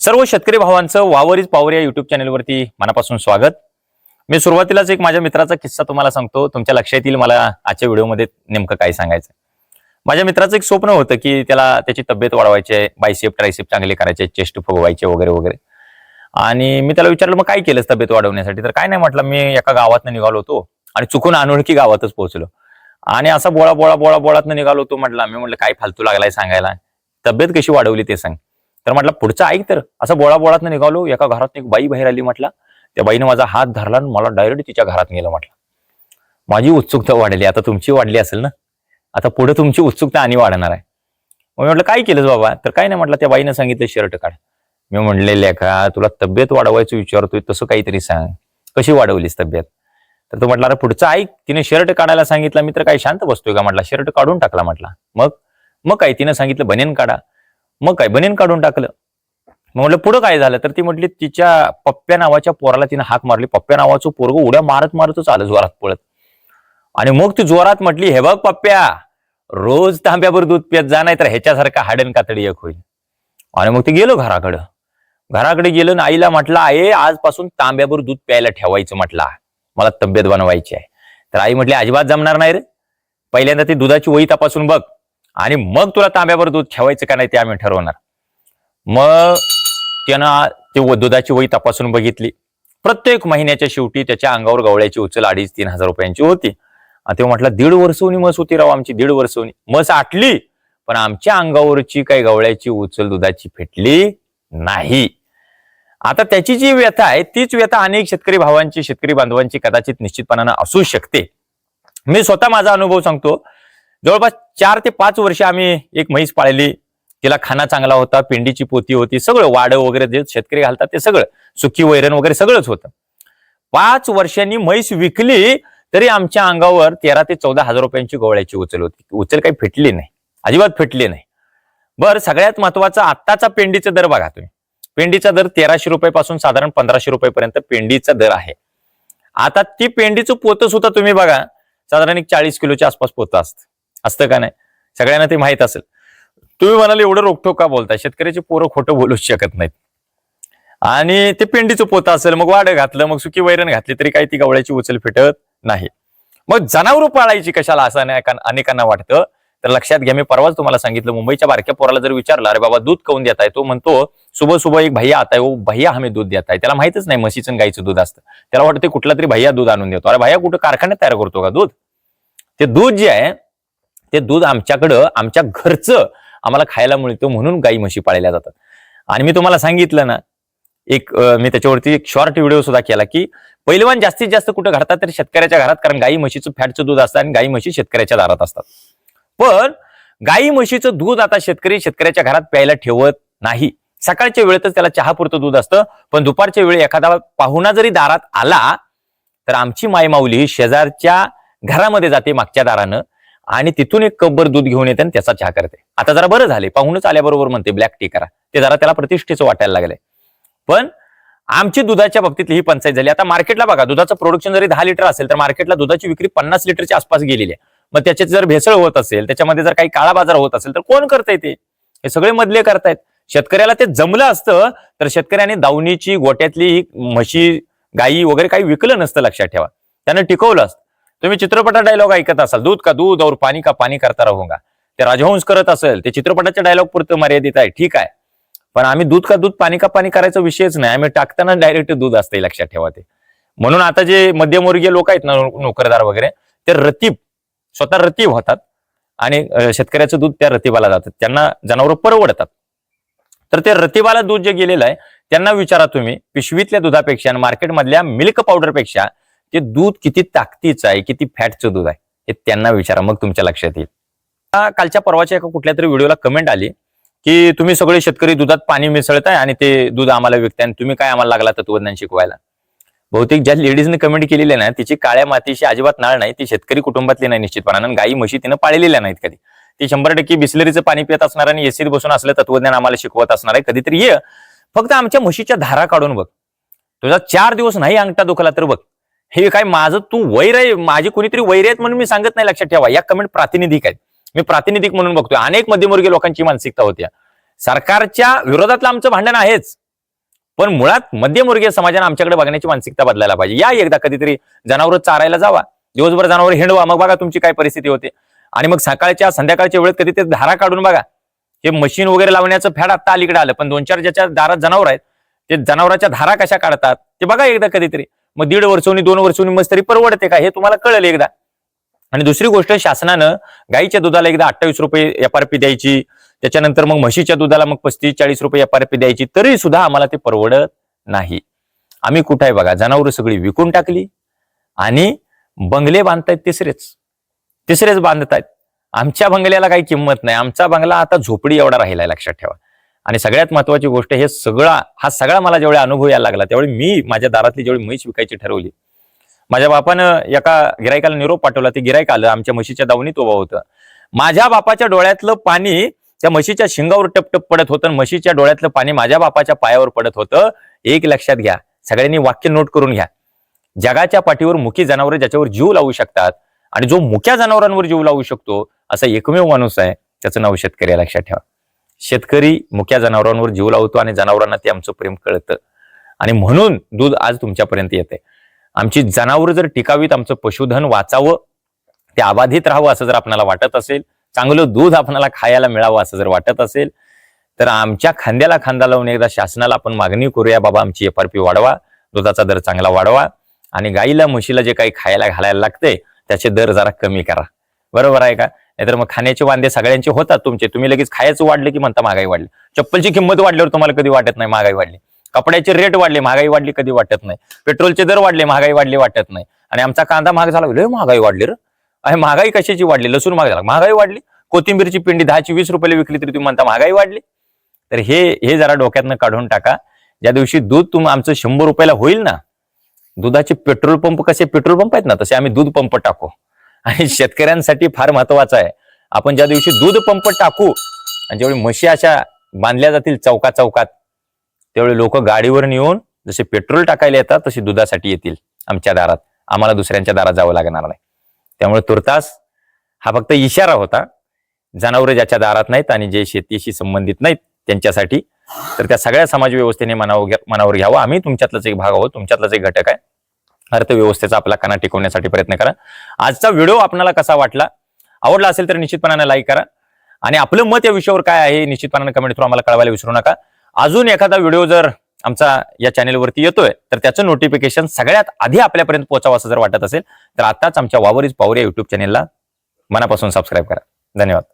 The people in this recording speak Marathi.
सर्व शेतकरी भावांचं वावरीच पावर या युट्यूब चॅनलवरती मनापासून स्वागत. मी सुरुवातीलाच एक माझ्या मित्राचा किस्सा तुम्हाला सांगतो. तुमच्या लक्षात येईल मला आजच्या व्हिडिओमध्ये नेमकं काय सांगायचं. माझ्या मित्राचं एक स्वप्न होतं की त्याला त्याची तब्येत वाढवायची आहे बायसेप ट्रायसेप चांगले करायचे चेस्ट फुगवायचे वगैरे वगैरे. आणि मी त्याला विचारलं मग काय केलंस तब्येत वाढवण्यासाठी? तर काय नाही म्हटलं मी एका गावातनं निघालो होतो आणि चुकून अनोळखी गावातच पोहोचलो. आणि असा बोळा बोळा बोळा बोळातनं निघालो होतो म्हटलं मी म्हटलं काय फालतू लागलाय सांगायला? तब्येत कशी वाढवली ते सांग. तर म्हटलं पुढचं ऐक तर. असं बोळा बोळात निघालो. एका घरात एक बाई बाहेर आली म्हटलं. त्या बाईने माझा हात धरला आणि मला डायरेक्ट तिच्या घरात नेलं म्हटलं. माझी उत्सुकता वाढली. आता तुमची वाढली असेल ना? आता पुढे तुमची उत्सुकता आणि वाढणार आहे. मग मी म्हटलं काय केलंस बाबा? तर काय नाही म्हटलं त्या बाईनं सांगितलं शर्ट काढ. मी म्हणलेल्या का तुला तब्येत वाढवायचं विचारतोय तसं काहीतरी सांग. कशी वाढवलीस तब्येत? तर तो म्हटला अरे पुढचं ऐक. तिने शर्ट काढायला सांगितलं मी तर काही शांत बसतोय का? म्हटला शर्ट काढून टाकला म्हटला. मग मग काय? तिनं सांगितलं बनेन काढा. मग काय बनेन काढून टाकलं. मग म्हटलं पुढं काय झालं? तर ती म्हटली तिच्या पप्प्या नावाच्या पोराला तिने हाक मारली. पप्प्या नावाचं पोरग उड्या मारत मारतच आलं जोरात पळत. आणि मग ती जोरात म्हटली हे बघ पप्प्या रोज तांब्यावर दूध पियत जा नाही तर ह्याच्यासारखा हाडन कातडी एक होईल. आणि मग ते गेलो घराकडं. घराकडे गेलो आणि आईला म्हटलं आहे आजपासून तांब्यावर दूध प्यायला ठेवायचं म्हटलं. मला तब्येत बनवायची आहे. तर आई म्हटली अजिबात जमणार नाही रे. पहिल्यांदा ती दुधाची वही तपासून बघ. आणि मग तुला तांब्यावर दूध ठेवायचं का नाही ते आम्ही ठरवणार. मग त्यानं ते दुधाची वही तपासून बघितली. प्रत्येक महिन्याच्या शेवटी त्याच्या अंगावर गवळ्याची उचल अडीच तीन हजार रुपयांची होती. आणि ते म्हटलं दीड वर्षवणी मस होती राव आमची दीड वर्षवणी मस आटली पण आमच्या अंगावरची काही गवळ्याची उचल दुधाची फेटली नाही. आता त्याची जी व्यथा आहे तीच व्यथा अनेक शेतकरी भावांची शेतकरी बांधवांची कदाचित निश्चितपणानं असू शकते. मी स्वतः माझा अनुभव सांगतो जवळपास चार ते पाच वर्ष आम्ही एक म्हैस पाळली. तिला खाना चांगला होता पेंडीची पोती होती सगळं वाडं वगैरे जे शेतकरी घालतात ते सगळं सुकी वैरण वगैरे सगळंच होतं. पाच वर्षांनी म्हैस विकली तरी आमच्या अंगावर तेरा ते चौदा हजार रुपयांची गोवळ्याची उचल होती. उचल काही फिटली नाही. अजिबात फिटली नाही. बर सगळ्यात महत्त्वाचा आत्ताचा पेंडीचा दर बघा तुम्ही. पेंडीचा दर तेराशे रुपयापासून साधारण पंधराशे रुपयेपर्यंत पेंडीचा दर आहे. आता ती पेंडीचं पोतं सुद्धा तुम्ही बघा. साधारण एक चाळीस किलोच्या आसपास पोतं असतं. असतं का नाही? सगळ्यांना ते माहीत असेल. तुम्ही म्हणाले एवढं रोखोक का बोलताय? शेतकऱ्याची पोरं खोटं बोलूच शकत नाहीत. आणि ते पेंडीचं पोतं असेल मग वाडं घातलं मग सुकी वैरण घातली तरी काही ती गवळ्याची उचल फिटत नाही. मग जनावरं पाळायची कशाला असं अनेकांना वाटतं? तर लक्षात घ्या मी परवाच तुम्हाला सांगितलं मुंबईच्या बारक्या पोराला जर विचारलं अरे बाबा दूध काऊन देताय? तो म्हणतो सुबह सुबह एक भैया आता हो भैया आम्ही दूध देत आहे त्याला माहितच नाही म्हशीचं गाईचं दूध असतं. त्याला वाटतं कुठला तरी भैया दूध आणून देतो. अरे भैया कुठं कारखान्यात तयार करतो का दूध? ते दूध जे आहे ते दूध आमच्याकडं आमच्या घरचं आम्हाला खायला मिळतं म्हणून गाई म्हशी पाळल्या जातात. आणि मी तुम्हाला सांगितलं ना एक मी त्याच्यावरती एक शॉर्ट व्हिडिओ सुद्धा केला की पैलवान जास्तीत जास्त कुठं घडतात तर शेतकऱ्याच्या घरात कारण गाई म्हशीचं फॅटचं दूध असतं आणि गाई म्हशी शेतकऱ्याच्या दारात असतात. पण गाई म्हशीचं दूध आता शेतकरी शेतकऱ्याच्या घरात प्यायला ठेवत नाही. सकाळच्या वेळेतच त्याला चहापुरतं दूध असतं पण दुपारच्या वेळी एखादा पाहुणा जरी दारात आला तर आमची मायमाऊली शेजारच्या घरामध्ये जाते मागच्या दारानं. आणि तिथून एक कब्बर दूध घेऊन येते आणि त्याचा चहा करते. आता जरा बरं झाले पाहूनच आल्याबरोबर म्हणते ब्लॅक टी करा. ते जरा त्याला प्रतिष्ठेचं वाटायला लागलंय. पण आमची दुधाच्या बाबतीतली ही पंचायत झाली. आता मार्केटला बघा दुधाचं प्रोडक्शन जरी दहा लिटर असेल तर मार्केटला दुधाची विक्री पन्नास लिटरच्या आसपास गेलेली आहे. मग त्याच्यात जर भेसळ होत असेल त्याच्यामध्ये जर काही काळा बाजार होत असेल तर कोण करताय ते? हे सगळे मधले करतायत. शेतकऱ्याला ते जमलं असतं तर शेतकऱ्याने दावणीची गोट्यातली ही म्हशी गाई वगैरे काही विकलं नसतं लक्षात ठेवा. त्यानं टिकवलं असतं. तुम्ही चित्रपटा डायलॉग ऐकत असाल दूध का दूध और पाणी का पाणी करता राहूंगा. ते राजहंस करत असेल ते चित्रपटाच्या डायलॉग पुरतं मर्यादित आहे ठीक आहे. पण आम्ही दूध का दूध पाणी का पाणी करायचा विषयच नाही आम्ही टाकताना डायरेक्ट दूध असते लक्षात ठेवा ते. म्हणून आता जे मध्यमवर्गीय लोक आहेत ना नोकरदार वगैरे ते रतीब स्वतः रतीब होतात. आणि शेतकऱ्याचं दूध त्या रतीबाला जातात त्यांना जनावर परवडतात. तर ते रतीबाला दूध जे गेलेलं आहे त्यांना विचारा तुम्ही पिशवीतल्या दुधापेक्षा मार्केटमधल्या मिल्क पावडरपेक्षा ते दूध किती ताकदीचं आहे किती फॅटचं दूध आहे हे त्यांना विचारा मग तुमच्या लक्षात येईल. कालच्या परवाच्या एका कुठल्या तरी व्हिडिओला कमेंट आली की तुम्ही सगळे शेतकरी दुधात पाणी मिसळताय आणि ते दूध आम्हाला विकताय आणि तुम्ही काय आम्हाला लागला तत्वज्ञान शिकवायला? बहुतेक ज्या लेडीजने कमेंट केलेली आहे ना तिची काळ्या मातीशी अजिबात नाळ नाही ती शेतकरी कुटुंबातली नाही निश्चितपणानं आणि गाई म्हशी तिनं पाळलेल्या नाहीत कधी. ती शंभर टक्के बिस्लरीचं पाणी पित असणार आणि एसीत बसून असलं तत्वज्ञान आम्हाला शिकवत असणार आहे कधीतरी ये. फक्त आमच्या म्हशीच्या धारा काढून बघ. तुझा चार दिवस नाही अंगठा दुखला तर बघ. हे काय माझं तू वैर आहे माझी कोणीतरी वैर आहेत म्हणून मी सांगत नाही लक्षात ठेवा. या कमेंट प्रातिनिधिक आहेत. मी प्रातिनिधिक म्हणून बघतोय. अनेक मध्यमवर्गीय लोकांची मानसिकता होत्या सरकारच्या विरोधातलं आमचं भांडण आहेच. पण मुळात मध्यमवर्गीय समाजाने आमच्याकडे बघण्याची मानसिकता बदलायला पाहिजे. या एकदा कधीतरी जनावर चारायला जावा. दिवसभर जनावर हिंडवा. मग बघा तुमची काय परिस्थिती होते. आणि मग सकाळच्या संध्याकाळच्या वेळेत कधी ते धारा काढून बघा. हे मशीन वगैरे लावण्याचं फॅड आता अलीकडे आलं. पण दोन चार ज्याच्या दारात जनावर आहेत ते जनावराच्या धारा कशा काढतात ते बघा एकदा कधीतरी. मग दीड वर्षोनी दोन वर्षोनी मस्त तरी परवडते का? हे तुम्हाला कळेल एकदा. आणि दुसरी गोष्ट शासनानं गाईच्या दुधाला एकदा अठ्ठावीस रुपये एफ आर पी द्यायची. त्याच्यानंतर मग म्हशीच्या दुधाला मग पस्तीस चाळीस रुपये एफ आर पी द्यायची. तरी सुद्धा आम्हाला ते परवडत नाही. आम्ही कुठे आहे बघा जनावरं सगळी विकून टाकली आणि बंगले बांधतायत तिसरेच. तिसरेच बांधतायत. आमच्या बंगल्याला काही किंमत नाही. आमचा बंगला आता झोपडी एवढा राहिला लक्षात ठेवा. आणि सगळ्यात महत्वाची गोष्ट हे सगळा हा सगळा मला जेवढा अनुभव यायला लागला त्यावेळी मी माझ्या दारातली जेवढी म्हैस विकायची ठरवली. माझ्या बापानं एका गिरायकाला निरोप पाठवला ते गिरायक आलं आमच्या म्हशीच्या दावणीत उभा होतं. माझ्या बापाच्या डोळ्यातलं पाणी त्या म्हशीच्या शिंगावर टपटप पडत होतं म्हशीच्या डोळ्यातलं पाणी माझ्या बापाच्या पायावर पडत होतं. एक लक्षात घ्या सगळ्यांनी वाक्य नोट करून घ्या. जगाच्या पाठीवर मुखी जनावर ज्याच्यावर जीव लावू शकतात आणि जो मुख्या जनावरांवर जीव लावू शकतो असा एकमेव माणूस आहे त्याचं नाव शेतकरी लक्षात ठेवा. शेतकरी मुख्या जनावरांवर जीव लावतो आणि जनावरांना ते आमचं प्रेम कळतं. आणि म्हणून दूध आज तुमच्यापर्यंत येते आमची जनावरं जर टिकावीत आमचं पशुधन वाचावं ते अबाधित राहावं असं जर आपल्याला वाटत असेल चांगलं दूध आपल्याला खायला मिळावं असं जर वाटत असेल तर आमच्या खांद्याला खांदा लावून एकदा शासनाला आपण मागणी करूया बाबा आमची एफ आर पी वाढवा दुधाचा दर चांगला वाढवा आणि गाईला म्हशीला जे काही खायला घालायला लागते त्याचे दर जरा कमी करा. बरोबर आहे का? नाहीतर मग खाण्याचे वांदे सगळ्यांचे होतात तुमचे. तुम्ही लगेच खायचं वाढले की म्हणता महागाई वाढली. चप्पलची किंमत वाढल्यावर तुम्हाला कधी वाटत नाही महागाई वाढली. कपड्याचे रेट वाढले महागाई वाढली कधी वाटत नाही. पेट्रोलचे दर वाढले महागाई वाढली वाटत नाही. आणि आमचा कांदा महाग झाला. लय महागाई वाढली रे. अरे महागाई कशाची वाढली? लसूण महाग झाला. महागाई वाढली. कोथिंबीरची पिंडी दहाची वीस रुपयाला विकली तरी तुम्ही म्हणता महागाई वाढली. तर हे हे जरा डोक्यातनं काढून टाका. ज्या दिवशी दूध तुम आमचं शंभर रुपयाला होईल ना दुधाचे पेट्रोल पंप कसे? पेट्रोल पंप आहेत ना तसे आम्ही दूध पंप टाकू. आणि शेतकऱ्यांसाठी फार महत्वाचं आहे. आपण ज्या दिवशी दूध पंप टाकू आणि जेवढी म्हशी अशा बांधल्या जातील चौका चौकात तेवढे लोक गाडीवर नेऊन जसे पेट्रोल टाकायला येतात तसे दुधासाठी येतील आमच्या दारात. आम्हाला दुसऱ्यांच्या दारात जावं लागणार नाही. त्यामुळे तुर्तास हा फक्त इशारा होता. जनावरं ज्याच्या दारात नाहीत आणि जे शेतीशी संबंधित नाहीत त्यांच्यासाठी तर त्या सगळ्या समाज व्यवस्थेने मनावर मनावर घ्यावं. आम्ही तुमच्यातलाच एक भाग आहोत तुमच्यातलाच एक घटक आहे. अर्थव्यवस्थेचा आपला कणा टिकवण्यासाठी प्रयत्न करा. आजचा व्हिडिओ आपल्याला कसा वाटला? आवडला असेल तर निश्चितपणाने लाईक करा. आणि आपलं मत या विषयावर काय आहे निश्चितपणाने कमेंट थ्रू आम्हाला कळवायला विसरू नका. अजून एखादा व्हिडिओ जर आमचा या चॅनेलवरती येतोय तर त्याचं नोटिफिकेशन सगळ्यात आधी आपल्यापर्यंत पोहोचावं असं जर वाटत असेल तर आताच आमच्या वावरीच पावर या युट्यूब चॅनेलला मनापासून सबस्क्राईब करा. धन्यवाद.